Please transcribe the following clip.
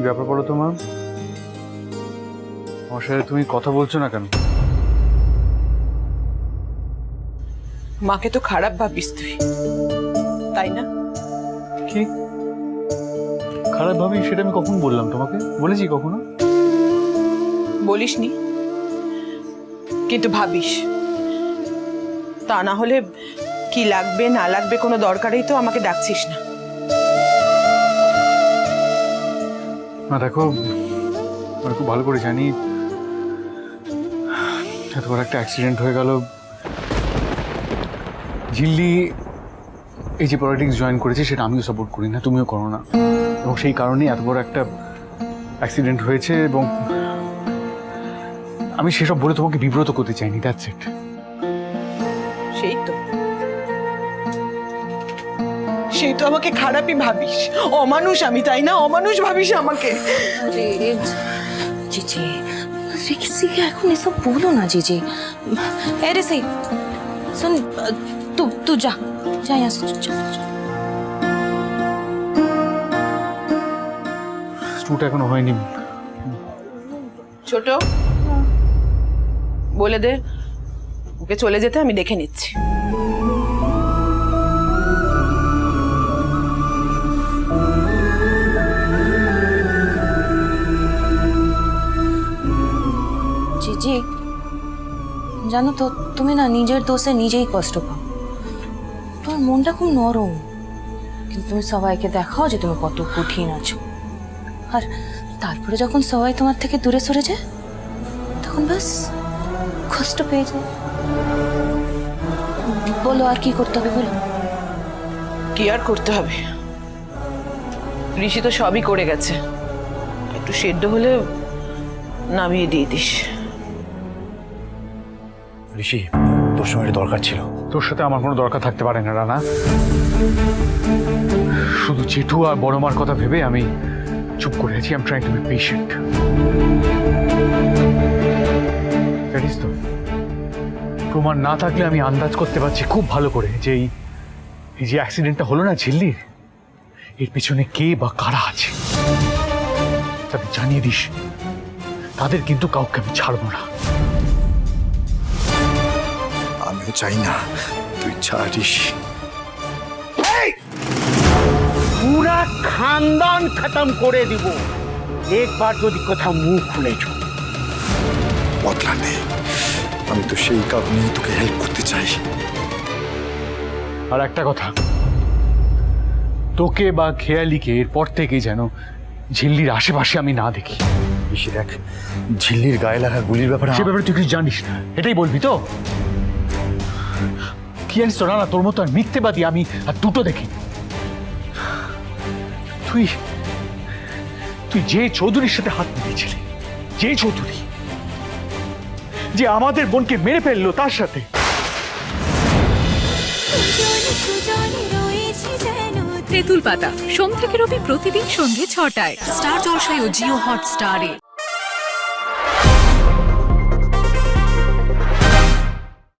কি ব্যাপার বলো তোমার আমার সাথে তুমি কথা বলছো না কেন? মাকে তো খারাপ ভাবিস তুই। তাই না? কি? খারাপ ভাবি সেটা আমি কখন বললাম তোমাকে? বলেছি কখনো? বলিসনি। কিন্তু ভাবিস। তা না হলে কি লাগবে না লাগবে কোনো দরকারেই তো আমাকে ডাকছিস না। না, দেখো, আমি খুব ভালো করে জানি। এত বড় একটা অ্যাক্সিডেন্ট হয়ে গেল। ঝিল্লি এই যে পলিটিক্স জয়েন করেছে, সেটা আমিও সাপোর্ট করি না, তুমিও করো না। এবং সেই কারণেই এত বড় একটা অ্যাক্সিডেন্ট হয়েছে এবং আমি সেসব বলে তোমাকে বিব্রত করতে চাইনি দ্যাটস ইট সেই তো। সেই তো আমাকে খারাপই ভাবিস। অমানুষ আমি তাই না? অমানুষ ভাবিস আমাকে। জিজি রেক্সিকে এখন এসব বলো না জিজি? আরে সেই শোন তু তু যা যা ইয়াস স্টুট এখনও হয়নি। ছোট বলে দে ওকে চলে যেতে আমি দেখে নিচ্ছি। জিজি জানো তো, তুমি না নিজের দোষে নিজেই কষ্ট পাও। তোমার মনটা খুব নরম। কিন্তু তুমি সবাইকে দেখাও যে তুমি কত কঠিন আছো। আর তারপরে যখন সবাই তোমার থেকে দূরে সরে যায়, তখন বাস কষ্ট পেয়ে যায়। বলো, আর কি করতে হবে বলো? কি আর করতে হবে? ঋষি তো সবই করে গেছে। একটু সেদ্ধ হলে নামিয়ে দিয়ে দিস। ঋষি তোর সঙ্গে একটা দরকার ছিল। তোর সাথে আমার কোনো দরকার থাকতে পারে না, রানা। শুধু জেঠু আর বড় মার কথা ভেবে আমি চুপ করে আছি। I'm trying to be patient জানিস তো, প্রমাণ না থাকলে আমি আন্দাজ করতে পারছি খুব ভালো করে যে এই যে অ্যাক্সিডেন্টটা হলো না ঝিল্লির, এর পিছনে কে বা কারা আছে? তাদের জানিয়ে দিস। তাদের কিন্তু কাউকে আমি ছাড়বো না। আমিও চাই না তুই ছাড়িস। পুরা খানদান খতম করে দিব। একবার যদি কোথাও মুখ খুলেছ বদলা নেই আমি তো সেই কারণেই তোকে হেল্প করতে চাই। আর একটা কথা। তোকে বা খেয়ালিকে এরপর থেকে যেন ঝিল্লির আশেপাশে আমি না দেখি। বেশি দেখ ঝিল্লির গায়ে লাগা গুলির ব্যাপারে সে ব্যাপারে তুই কিছু জানিস না। এটাই বলবি তো? কি জানিস তো না তোর মতো আর মিথ্যেবাদী আমি আর দুটো দেখি। তুই তুই যে চৌধুরীর সাথে হাত মিলিয়েছিলি যে চৌধুরী যে আমাদের বোনকে মেরে ফেলল তার সাথে। তেঁতুল পাতা সোম থেকে রবি প্রতিদিন সন্ধ্যে ছটায়। স্টার জলসায় ও জিও হট হটস্টারে।